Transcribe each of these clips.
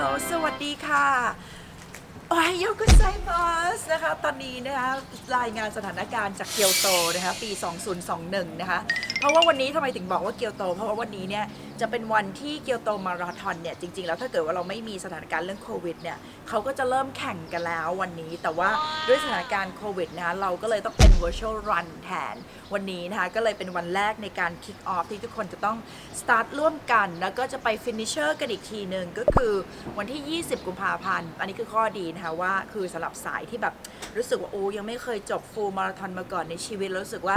ลโหลสวัสดีค่ะโอ้ยโยกุไซมัสนะคะ ตอนนี้นะคะรายงานสถานการณ์จากเกียวโตนะคะปี 2021 นะคะ เพราะว่าวันนี้ทำไมถึงบอกว่าเกียวโต เพราะว่าวันนี้เนี่ยจะเป็นวันที่เกียวโตมาราธอนเนี่ยจริงๆ แล้วถ้าเกิดว่าเราไม่มีสถานการณ์เรื่องโควิดเนี่ย เขาก็จะเริ่มแข่งกันแล้ววันนี้ แต่ว่าด้วยสถานการณ์โควิดนะคะเราก็เลยต้องเป็น virtual run แทน วันนี้นะคะก็เลยเป็นวันแรกในการ kick off ที่ทุกคนจะต้อง start ร่วมกัน แล้วก็จะไป finisher กันอีกทีหนึ่งก็คือวันที่ 20 กุมภาพันธ์ อันนี้คือข้อดีนะคะว่าคือสำหรับสายที่แบบรู้สึกว่าโอ้ยังไม่เคยจบ full marathon มาก่อนในชีวิตรู้สึกว่า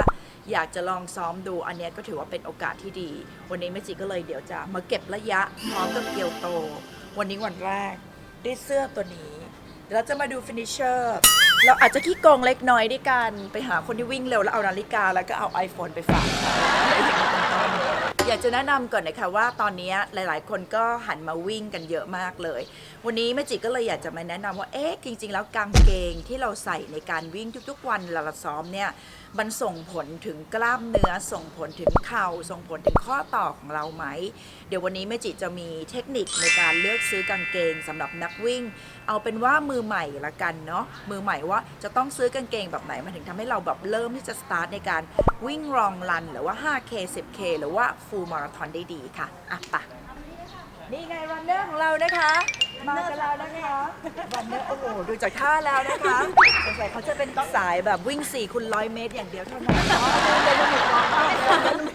อยากจะลองซ้อมดูอันนี้ก็ถือว่าเป็นโอกาสที่ดี วันนี้เมจิก็เลยเดี๋ยวจะมาเก็บระยะพร้อมกับเกียวโต วันนี้วันแรก ด้วยเสื้อตัวนี้ เดี๋ยวเราจะมาดู finisher เราอาจจะขี้โกงเล็กน้อยด้วยกันไปหาคนที่วิ่งเร็วแล้วเอานาฬิกาแล้วก็เอา iPhone ไปฝากอยากจะแนะนำก่อนนะคะว่าตอนนี้หลาย ๆ คนก็หันมาวิ่งกันเยอะมากเลย วันนี้แม่จิก็เลยอยากจะมาแนะนำว่าเอ๊ะจริง ๆ แล้วกางเกงที่เราใส่ในการวิ่งทุก ๆ วันเวลาเราซ้อมเนี่ย มันส่งผลถึงกล้ามเนื้อ ส่งผลถึงเข่า ส่งผลถึงข้อต่อของเราไหม เดี๋ยววันนี้แม่จิจะมีเทคนิคในการเลือกซื้อกางเกงสำหรับนักวิ่ง เอาเป็นว่ามือใหม่ละกันเนาะ มือใหม่ว่าจะต้องซื้อกางเกงแบบไหน มันถึงทำให้เราแบบเริ่มที่จะสตาร์ทในการวิ่งรองรันหรือว่า 5K 10K หรือว่า full marathon ได้ดีค่ะ อะปะนี่ไงรันเนอร์ของเรานะคะ มากันแล้วนะคะรันเนอร์โอ้โหดูจากท่าแล้วนะคะสงสัยเขาจะเป็นสายแบบวิ่ง4คูณร้อยเมตรอย่างเดียวเท่านั้นเนาะ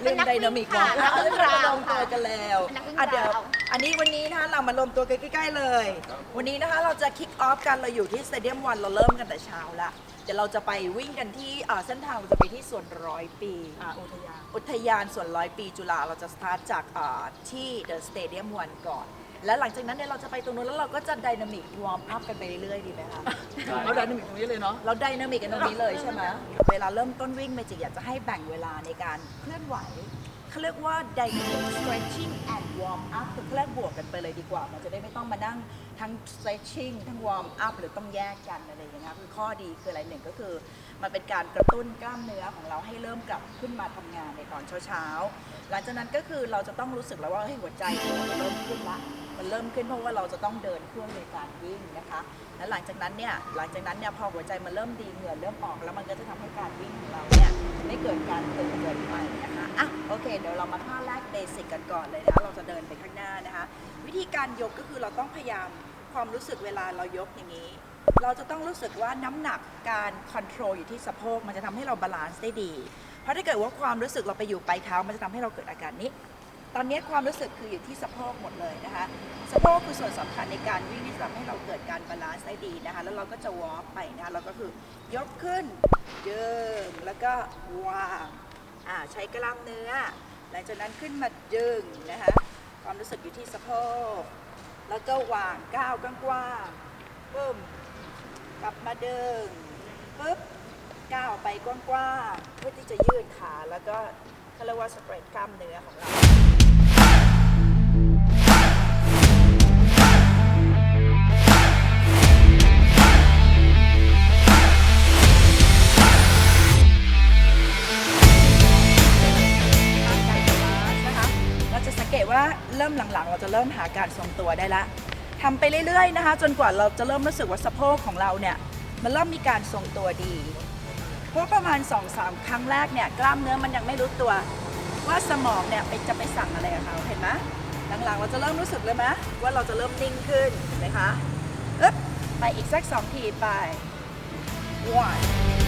เล่นไดนามิกค่ะเนาะนักวิ่งเราราวลงตัวกันแล้วนักวิ่งอะเดี๋ยวราวอันนี้วันนี้นะคะเรามารวมตัวกันใกล้ๆเลย วันนี้นะคะเราจะคิกออฟกันเราอยู่ที่สเตเดียมวันเราเริ่มกันแต่เช้าละเดี๋ยวเราจะไปวิ่งกันที่อ่าเส้นทางเราจะไปที่สวนร้อยปีอุทยานอุทยานสวนร้อยปีจุฬาเราจะสตาร์ทจากอ่าที่เดอะสเตเดียมวันก่อน และหลังจากนั้นเนี่ยเราจะไปตรงนู้นแล้วเราก็จะไดนามิกวอร์มอัพกันไปเรื่อยๆดีไหมคะเราดันมิกตรงนี้เลยเนาะ เราไดนามิกกันตรงนี้เลยใช่ไหมเวลาเริ่มต้นวิ่งเมจิกอยากจะให้แบ่งเวลาในการเคลื่อนไหวเขาเรียกว่า dynamic stretching and warm up คือเคลื่อนบวกกันไปเลยดีกว่า มันจะได้ไม่ต้องมานั่ง ทั้ง stretching ทั้ง warm up หรือต้องแยกกันอะไรอย่างเงี้ยคือข้อดีคืออะไรหนึ่งก็คือ มันเป็นการกระตุ้นกล้ามเนื้อของเราให้เริ่มกลับขึ้นมาทำงานในตอนเช้าๆ หลังจากนั้นก็คือเราจะต้องรู้สึกแล้วว่าเฮ้ยหัวใจเราเริ่มขึ้นละมันเริ่มขึ้นเพราะว่าเราจะต้องเดินเครื่องในการวิ่งนะคะและหลังจากนั้นเนี่ยหลังจากนั้นเนี่ยพอหัวใจมันเริ่มดีเหงื่อเริ่มออกแล้วมันก็จะทำให้การวิ่งของเราเนี่ยไม่เกิดการตึงเกินไปนะคะอะโอเคเดี๋ยวเรามาท่าแรกเบสิกกันก่อนเลยนะคะเราจะเดินไปข้างหน้านะคะ วิธีการยกก็คือเราต้องพยายาม ความรู้สึกเวลาเรายกอย่างนี้ เราจะต้องรู้สึกว่าน้ำหนักการคอนโทรลอยู่ที่สะโพกมันจะทำให้เราบาลานซ์ได้ดี เพราะถ้าเกิดว่าความรู้สึกเราไปอยู่ปลายเท้ามันจะทำให้เราเกิดอาการนี้ ตอนนี้ความรู้สึกคืออยู่ที่สะโพกหมดเลยนะคะสะโพกคือส่วนสำคัญในการวิ่งที่จะทำให้เราเกิดการบาลานซ์ได้ดีนะคะ แล้วเราก็จะวอล์กไปนะคะเราก็คือยกขึ้นยืงแล้วก็วางอ่าใช้กล้ามเนื้อ หลังจากนั้นขึ้นมายืงนะคะความรู้สึกอยู่ที่สะโพก แล้วก็วางก้าวกว้างๆปึ้มกลับมาเดินปึ๊บก้าวไปกว้างๆเพื่อที่จะยืดขาแล้วก็เขาเรียกว่าสเตรทกล้ามเนื้อของเรา ริ่มหาการทรงตัวได้ละทำไปเรื่อยๆนะคะ จนกว่าเราจะเริ่มรู้สึกว่าสะโพกของเราเนี่ยมันเริ่มมีการทรงตัวดี เพราะประมาณ 2-3 ครั้งแรกเนี่ยกล้ามเนื้อมันยังไม่รู้ตัว ว่าสมองเนี่ยไปจะไปสั่งอะไรกับเขาเห็นไหมหลังๆ เราจะเริ่มรู้สึกเลยไหมว่าเราจะเริ่มนิ่งขึ้นเห็นไหมคะอึ๊บไปอีกสักสองทีไป one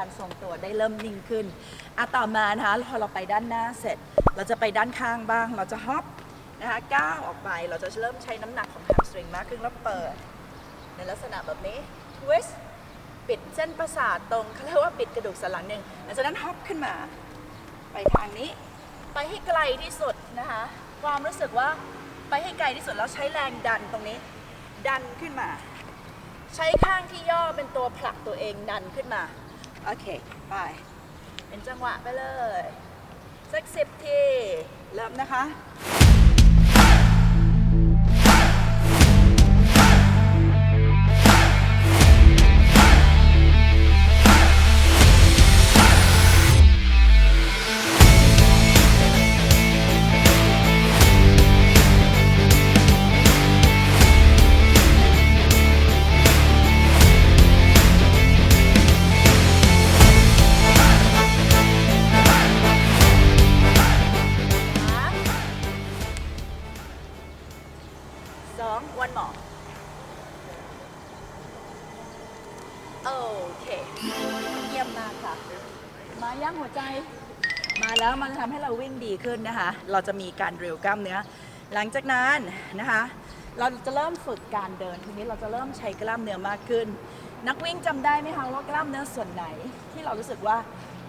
การทรงตัวได้เริ่มนิ่งขึ้นอะต่อมานะคะพอเราไปด้านหน้าเสร็จ เราจะไปด้านข้างบ้าง เราจะฮอปนะคะก้าวออกไปเราจะเริ่มใช้น้ำหนักของแฮมสตริงมากขึ้นแล้วเปิด ในลักษณะแบบนี้ twist ปิดเส้นประสาทตรงเขาเรียกว่าปิดกระดูกสันหลังหนึ่งหลังจากนั้นฮอปขึ้นมา ไปทางนี้ ไปให้ไกลที่สุดนะคะความรู้สึกว่าไปให้ไกลที่สุดแล้วใช้แรงดันตรงนี้ ดันขึ้นมา ใช้ข้างที่ย่อเป็นตัวผลักตัวเองดันขึ้นมา โอเค ไป เป็นจังหวะไปเลย สักสิบที เริ่มนะคะร่างกายบาลานซ์นะคะ ขึ้นนะคะ เราจะมีการเร็วกล้ามเนื้อ หลังจากนั้นนะคะ เราจะเริ่มฝึกการเดิน ทีนี้เราจะเริ่มใช้กล้ามเนื้อมากขึ้น นักวิ่งจำได้ไหมคะว่ากล้ามเนื้อส่วนไหน ที่เรารู้สึกว่า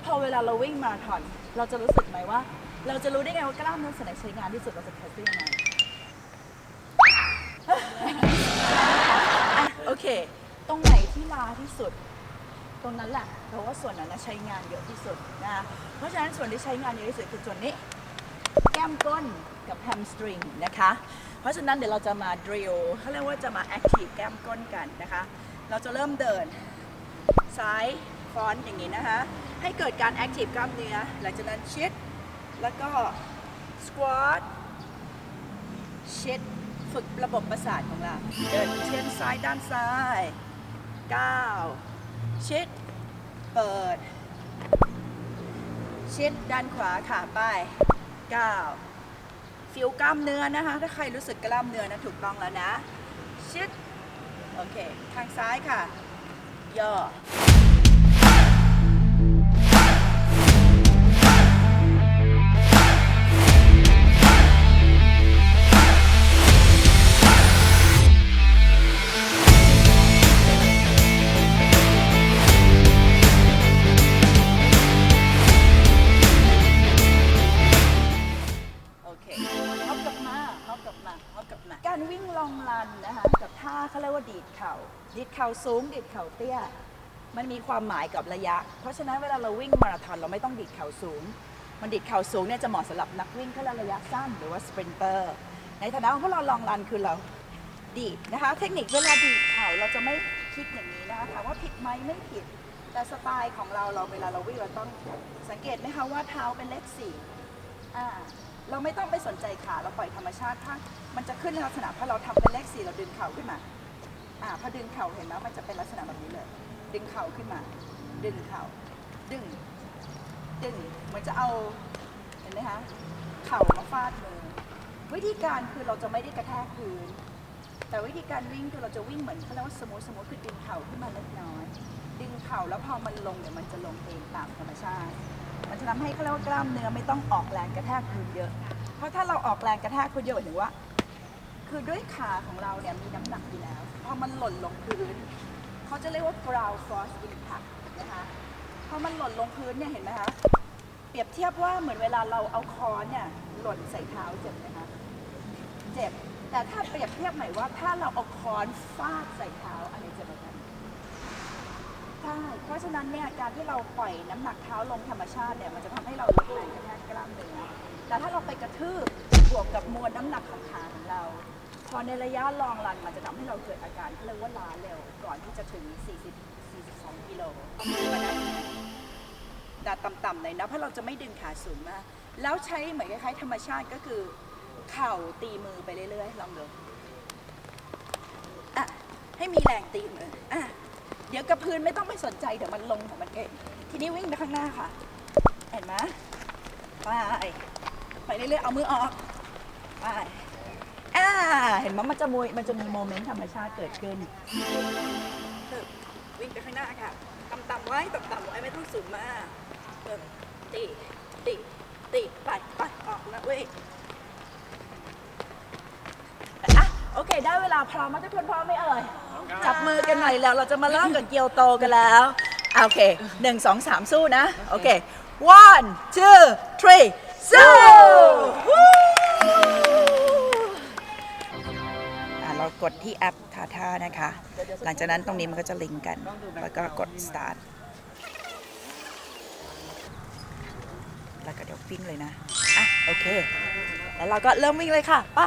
พอเวลาเราวิ่งมาราธอนเราจะรู้สึกไหมว่า เราจะรู้ได้ไงว่ากล้ามเนื้อส่วนไหนใช้งานที่สุดเราจะเทสได้ยังไงโอเค ตรงไหนที่ลาที่สุด ตรงนั้นแหละเพราะว่าส่วนนั้นใช้งานเยอะที่สุดนะเพราะฉะนั้นส่วนที่ใช้งานเยอะที่สุดคือส่วนนี้ แก้มก้นกับแฮมสตริงนะคะ เพราะฉะนั้นเดี๋ยวเราจะมาดริลเขาเรียกว่าจะมาแอคทีฟแก้มก้นกันนะคะ เราจะเริ่มเดิน ซ้ายฟอนอย่างนี้นะคะ ให้เกิดการแอคทีฟกล้ามเนื้อ หลังจากนั้นชิด แล้วก็สควอตชิดฝึกระบบประสาทของเรา เดินเชียนซ้ายด้านซ้ายก้าวชิด เปิด ชิดด้านขวาขาไป ก้าวฟิลกล้ามเนื้อนะคะ ถ้าใครรู้สึกกล้ามเนื้อนะถูกต้องแล้วนะ ชิด โอเค ทางซ้ายค่ะ ย่อ สูงดีดเข่าเตี้ย มันมีความหมายกับระยะ เพราะฉะนั้นเวลาเราวิ่งมาราธอนเราไม่ต้องดีดเข่าสูง มันดีดเข่าสูงเนี่ยจะเหมาะสำหรับนักวิ่งเขาเรียกระยะสั้นหรือว่าสปรินเตอร์ ในฐานะของพวกเราลองรันคือเราดีดนะคะ เทคนิคเวลาดีดเข่าเราจะไม่คิดอย่างนี้นะคะถามว่าผิดไหมไม่ผิด แต่สไตล์ของเราเราเวลาเราวิ่งเราต้องสังเกตไหมคะว่าเท้าเป็นเลขสี่อ่าเราไม่ต้องไปสนใจขาเราปล่อยธรรมชาติถ้ามันจะขึ้นในลักษณะพอเราทำเป็นเลขสี่เราดึงเข่าขึ้นมา อ่าพอดึงเข่าเห็นไหมมันจะเป็นลักษณะแบบนี้เลย ดึงเข่าขึ้นมา ดึงเข่า ดึง ดึง เหมือนจะเอา เห็นไหมคะ เข่ามาฟาดมือ วิธีการคือเราจะไม่ได้กระแทกพื้น แต่วิธีการวิ่งคือเราจะวิ่งเหมือนเขาเรียกว่าสมมติสมมติคือดึงเข่าขึ้นมาเล็กน้อย ดึงเข่าแล้วพอมันลงเดี๋ยวมันจะลงเองตามธรรมชาติ มันจะทำให้เขาเรียกว่ากล้ามเนื้อไม่ต้องออกแรงกระแทกพื้นเยอะ เพราะถ้าเราออกแรงกระแทกพื้นเยอะหมายถึงว่า คือด้วยขาของเราเนี่ยมีน้ำหนักอยู่แล้ว พอมันหล่นลงพื้นเขาจะเรียกว่า ground force impact นะคะพอมันหล่นลงพื้นเนี่ยเห็นไหมคะเปรียบเทียบว่าเหมือนเวลาเราเอาค้อนเนี่ยหล่นใส่เท้าเจ็บไหมคะเจ็บ แต่ถ้าเปรียบเทียบหมายว่าถ้าเราเอาค้อนฟาดใส่เท้าอันนี้เจ็บกว่ากันใช่เพราะฉะนั้นเนี่ยการที่เราปล่อยน้ำหนักเท้าลงธรรมชาติเนี่ยมันจะทำให้เราลดแรงกระแทกกล้ามเนื้อแต่ถ้าเราไปกระทืบบวกกับมวลน้ำหนักของขาของเรา พอในระยะลองรันมันจะทำให้เราเกิดอาการเรียกว่าล้าเร็วก่อนที่จะถึง 40 42 กิโลดัดต่ำๆหน่อยนะเพราะเราจะไม่ดึงขาสูงมากแล้วใช้เหมือนคล้ายๆธรรมชาติก็คือเข่าตีมือไปเรื่อยๆลองดูอะให้มีแรงตีมืออะเดี๋ยวกับพื้นไม่ต้องไปสนใจเดี๋ยวมันลงของมันเองทีนี้วิ่งไปข้างหน้าค่ะ เห็นไหมไปไปเรื่อยๆเอามือออกไป อ่าเห็นไหมมันจะมวยมันจะมีโมเมนต์ธรรมชาติเกิดขึ้นเออวิ่งไปข้างหน้าค่ะต่ำๆไว้ต่ำๆไว้ไม่ต้องสูงมากเออตีตีตีไปไปออกนะเว้ยอะโอเค ได้เวลาพร้อมไหมทุกคนพร้อมไหมเอ่ย จับมือกันหน่อยแล้วเราจะมาเริ่มกับเกียวโตกันแล้วอะโอเคหนึ่งสองสามสู้นะ โอเค one two three สู้วู้อะเรา กดที่แอปทาท่านะคะ หลังจากนั้นตรงนี้มันก็จะลิงก์กัน แล้วก็กด start แล้วก็เดี๋ยววิ่งเลยนะ อะ โอเค แล้วเราก็เริ่มวิ่งเลยค่ะ ไป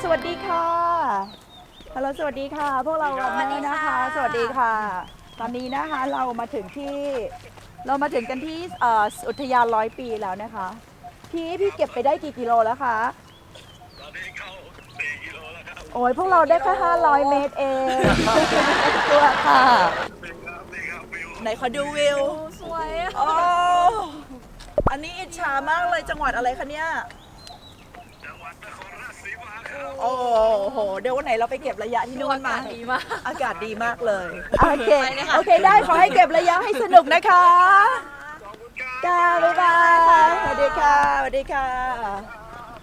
สวัสดีค่ะฮัลโหลสวัสดีค่ะ พวกเราวันนี้นะคะ สวัสดีค่ะ ตอนนี้นะคะเรามาถึงที่เรามาถึงกันที่เอ่ออุทยานร้อยปีแล้วนะคะ พี่พี่เก็บไปได้กี่กิโลแล้วคะตอนนี้เข้าสี่กิโลแล้วครับโอ้ยพวกเราได้แค่500 เมตรเองตัวค่ะ นี่ครับนี่ครับวิวไหนขอดูวิว สวยอะโอ้ อันนี้อิจฉามากเลยจังหวัดอะไรคะเนี่ย โอ้โห เดี๋ยววันไหนเราไปเก็บระยะที่นู่นมา ดีมาก อากาศดีมากเลย โอเคไปเลยค่ะโอเคได้ ขอให้เก็บระยะให้สนุกนะคะขอบคุณครับค่ะบ๊ายบายสวัสดีค่ะสวัสดีค่ะ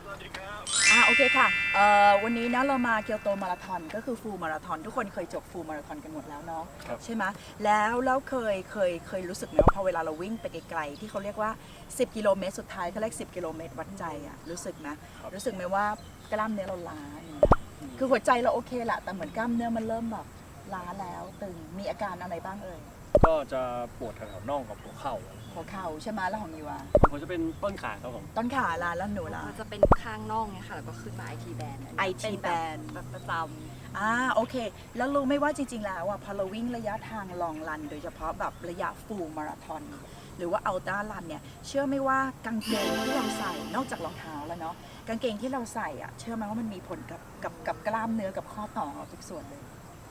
สวัสดีครับอ่าโอเคค่ะ เอ่อวันนี้นะเรามาเกียวโตมาราธอนก็คือฟูลมาราธอนทุกคนเคยจบฟูลมาราธอนกันหมดแล้วเนาะใช่ไหมแล้วแล้วเคยเคยเคยรู้สึกไหมว่าพอเวลาเราวิ่งไปไกลๆที่เขาเรียกว่า 10 กิโลเมตรสุดท้ายเขาเรียก10 กิโลเมตรวัดใจอะรู้สึกไหมรู้สึกไหมว่ากล้ามเนื้อเราล้าอย่างเงี้ยคือหัวใจเราโอเคแหละแต่เหมือนกล้ามเนื้อมันเริ่มแบบล้าแล้วตึงมีอาการอะไรบ้างเอ่ย ก็จะปวดแถวๆน่องกับหัวเข่า หัวเข่าใช่ไหมแล้วของยูอะผมจะเป็นต้นขาครับผมต้นขาล้าแล้วหนูล่ะ มันจะเป็นข้างน่องเนี่ยค่ะ แล้วก็ขึ้นมาไอทีแบน IT band แบบประจอ่าโอเค แล้วรู้ไหม่ว่าจริง ๆ แล้วอะพอเราวิ่งระยะทางลองรัน โดยเฉพาะแบบระยะฟูลมาราธอนหรือว่าอัลต้ารันเนี่ย เชื่อไหมว่ากางเกงที่เราใส่นอกจากรองเท้าแล้วเนาะกางเกงที่เราใส่อะเชื่อไหมว่ามันมีผลกับกับกับกล้ามเนื้อกับข้อต่อทุกส่วนเลย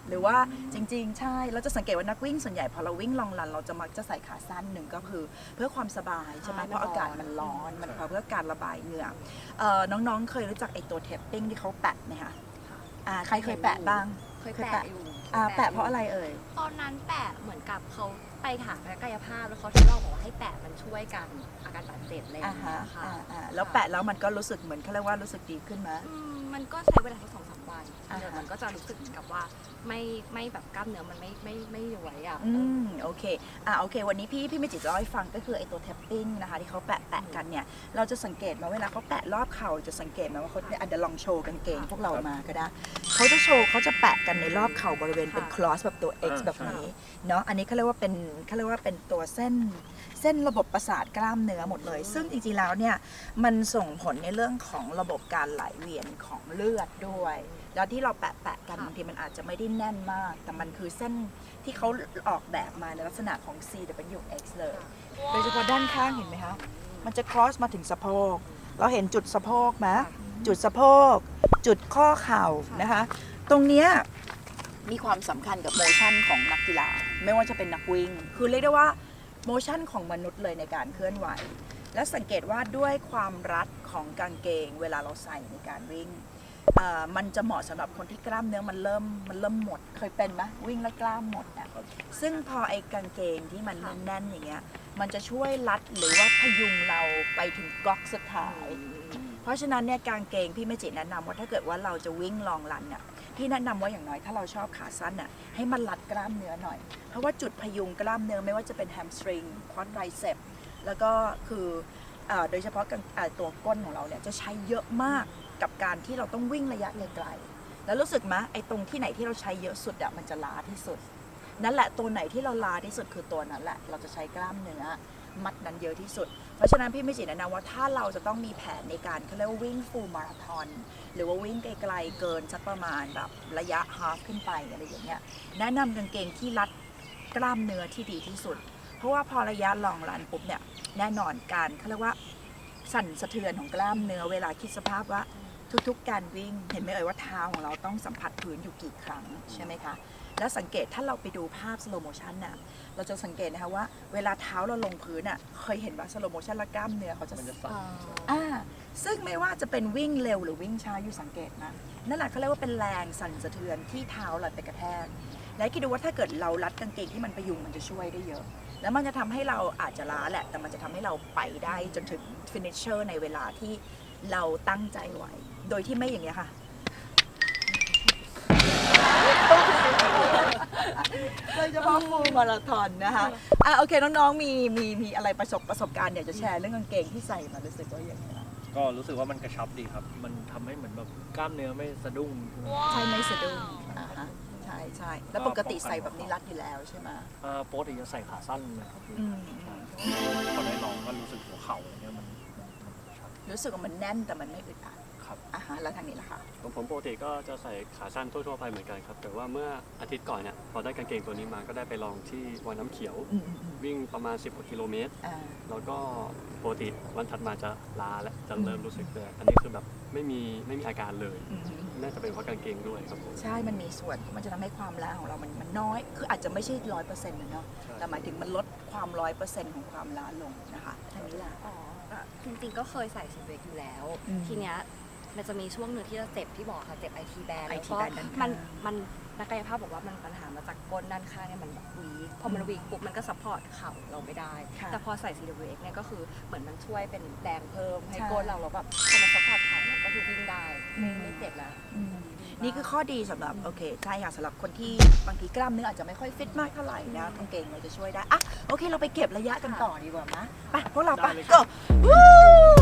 หรือว่าจริง ๆ ใช่เราจะสังเกตว่านักวิ่งส่วนใหญ่พอเราวิ่งลองรัน เราจะมักจะใส่ขาสั้นหนึ่งก็คือ เพื่อความสบายใช่ไหมเพราะอากาศมันร้อนมันเพื่อการระบายเหงื่อเอ่อน้องๆเคยรู้จักไอ้ตัวเทปปิ้งที่เขาแปะไหมคะอ่าใครเคยแปะบ้างำเคยเคยแปะแปะอยู่อ่าแปะเพราะอะไรเอ่ยตอนนั้นแปะเหมือนกับเขาไปถามนักกายภาพแล้วเขาทดลองบอกว่าให้แปะมันช่วยกันอาการบาดเจ็บอะไรอย่าอ่างเงี้ฮะยค่ะอ่าอ่าแล้วแปะแล้วมันก็รู้สึกเหมือนเขาเรียกว่ารู้สึกดีขึ้นไหมอืมมันก็ใช้เวลาสักสองสาม วันอ่าฮะเดี๋ยวมันก็จะรู้สึกเหมือนกับว่าไม่ไม่แบบกล้ามเนื้อมันไม่ไม่ไม่ย้วยอะ อืมโอเคอ่าโอเค วันนี้พี่พี่เมจิจะเล่าให้ฟังก็คือไอ้ตัวเทปปิ้งนะคะที่เขาแปะแปะกันเนี่ยเราจะสังเกตไหมาเวลาเขาแปะรอบเข่าจะสังเกตไหมว่าเขาเนี่ยอาจจะเดี๋ยวลองโชว์กางเกงพวกเรามาก็ได้เขาจะโชว์เขาจะแปะกันในรอบเข่าบริเวณเป็นค่ะคลอสแบบตัว X อ่าแบบนี้เนาะอันนี้เขาเรียกว่าเป็นเขาเรียกว่าเป็นตัวเส้นเส้นระบบประสาทกล้ามเนื้อหมดเลย ซึ่งจริงๆแล้วเนี่ยมันส่งผลในเรื่องของระบบการไหลเวียนของเลือดด้วย แล้วที่เราแปะแปะๆกันค่ะบางทีมันอาจจะไม่ได้แน่นมาก แต่มันคือเส้นที่เขาออกแบบมาในลักษณะของ C W X เลยโดยเฉพาะด้านข้างเห็นไหมคะ มันจะ cross มาถึงสะโพก เราเห็นจุดสะโพกไหมจุดสะโพก จุดข้อเข่านะคะ ตรงเนี้ยมีความสำคัญกับโมชั่นของนักกีฬา ไม่ว่าจะเป็นนักวิ่ง คือเรียกได้ว่าโมชั่นของมนุษย์เลยในการเคลื่อนไหว และสังเกตว่าด้วยความรัดของกางเกง เวลาเราใส่ในการวิ่ง เอ่อมันจะเหมาะสำหรับคนที่กล้ามเนื้อมันเริ่มมันเริ่มหมด เคยเป็นไหมวิ่งแล้วกล้ามหมดอะซึ่งพอไอ้กางเกงที่มันแน่นๆอย่างเงี้ยมันจะช่วยรัดหรือว่าพยุงเราไปถึงก๊อกสุดท้าย เพราะฉะนั้นเนี่ยกางเกงพี่เมจิแนะนำว่าถ้าเกิดว่าเราจะวิ่งลองรันเนี่ยพี่แนะนำว่าอย่างน้อยถ้าเราชอบขาสั้นน่ะให้มันรัดกล้ามเนื้อหน่อย เพราะว่าจุดพยุงกล้ามเนื้อไม่ว่าจะเป็นแฮมสตริงควอดไรเซปแล้วก็คือเอ่อโดยเฉพาะกางเอ่อตัวก้นของเราเนี่ยจะใช้เยอะมาก กับการที่เราต้องวิ่งระยะไกลๆแล้วรู้สึกไหมไอ้ตรงที่ไหนที่เราใช้เยอะสุดอะมันจะล้าที่สุด นั่นแหละตัวไหนที่เราลาที่สุดคือตัวนั้นแหละเราจะใช้กล้ามเนื้อมัดนั้นเยอะที่สุด เพราะฉะนั้นพี่ไม่จิแนะนำว่าถ้าเราจะต้องมีแผนในการเขาเรียกว่าวิ่งฟูลมาราธอนหรือว่าวิ่งไกลๆเกินสักประมาณแบบระยะฮาฟขึ้นไปอะไรอย่างเงี้ยแนะนำกางเกงที่รัดกล้ามเนื้อที่ดีที่สุด เพราะว่าพอระยะลองรันปุ๊บเนี่ยแน่นอนการเขาเรียกว่าสั่นสะเทือนของกล้ามเนื้อเวลาคิดสภาพว่า ทุกๆ การวิ่งเห็นไหมเอ่ยว่าเท้าของเราต้องสัมผัสพื้นอยู่กี่ครั้งใช่ไหมคะ แล้วสังเกตถ้าเราไปดูภาพสโลโมชันน่ะเราจะสังเกตนะคะว่าเวลาเท้าเราลงพื้นอะเคยเห็นว่าสโลโมชันและกล้ามเนื้อเขาจะมันจะสั่นอ่าซึ่งไม่ว่าจะเป็นวิ่งเร็วหรือวิ่งช้าอยู่สังเกตนะนั่นแหละเขาเรียกว่าเป็นแรงสั่นสะเทือนที่เท้าเราไปกระแทกและคิดดูว่าถ้าเกิดเรารัดกางเกงที่มันประยุงมันจะช่วยได้เยอะ แล้วมันจะทำให้เราอาจจะล้าแหละ แต่มันจะทำให้เราไปได้จนถึงฟินิชเชอร์ในเวลาที่เราตั้งใจไว้ โดยที่ไม่อย่างเงี้ยค่ะ โดยเฉพาะฟูลมาราธอนนะคะอะโอเคน้องๆมีมีมีอะไรประสบประสบการณ์อยากจะแชร์เรื่องกางเกงที่ใส่มารู้สึกว่าอย่างไรบ้างก็รู้สึกว่ามันกระชับดีครับ มันทำให้เหมือนแบบกล้ามเนื้อไม่สะดุ้งใช่ไหมสะดุ้งอ่าฮะใช่ใช่แล้วปกติใส่แบบนี้รัดอยู่แล้วใช่ไหมอ่าโป๊ตจะใส่ขาสั้นนะครับอืมใช่พอได้ลองก็รู้สึกหัวเข่าอะไรเงี้ยมันมันกระชับ รู้สึกว่ามันแน่นแต่มันไม่อึดอัด คครับอ่าฮะแล้วทางนี้ล่ะคะของผมปกติก็จะใส่ขาสั้นทั่วๆไปเหมือนกันครับ แต่ว่าเมื่ออาทิตย์ก่อนเนี่ยพอได้กางเกงตัวนี้มาก็ได้ไปลองที่วังน้ำเขียว อืมอืมอืมวิ่งประมาณ 10กว่ากิโลเมตร อ่า แล้วก็ปกติวันถัดมาจะลาและจะเริ่มรู้สึกแต่อันนี้คือแบบไม่มีไม่มีอาการเลย อืมน่าจะเป็นเพราะกางเกงด้วยครับผมใช่ มันมีส่วนที่มันจะทำให้ความล้าของเรามันมันน้อย คืออาจจะไม่ใช่ร้อยเปอร์เซ็นต์เนาะใช่แต่หมายถึงมันลดความร้อยเปอร์เซ็นต์ของความล้าลงนะคะทางนี้ล่ะ อ๋อจริงๆก็เคยใส่ซิเวกอยู่แล้ว อืม ทีเนี้ย มันจะมีช่วงหนึ่งที่จะเจ็บที่บอกค่ะเจ็บไอทีแบนแล้ว IT ก็ band ด้านข้าง มันมันนักกายภาพบอกว่ามันปัญหามาจากก้นด้านข้างเนี่ยมันวีคพอมันวีคปุ๊บมันก็ซัพพอร์ตเข่าเราไม่ได้ ค่ะแต่พอใส่ CWX เนี่ยก็คือเหมือนมันช่วยเป็นแรงเพิ่มให้ใช่ ก้นเราแล้วแบบพอมันซัพพอร์ตเข่าเนี่ยก็คือวิ่งได้อืมไม่เจ็บแล้ว อืมนี่คือข้อดีสำหรับโอเคใช่ค่ะสำหรับคนที่บางทีกล้ามเนื้ออาจจะไม่ค่อยฟิตมากเท่าไหร่นะกางเกงเราจะช่วยได้อะโอเคเราไปเก็บระยะกันต่อดีกว่านะไปพวกเราไปได้เลยครัก็บวู้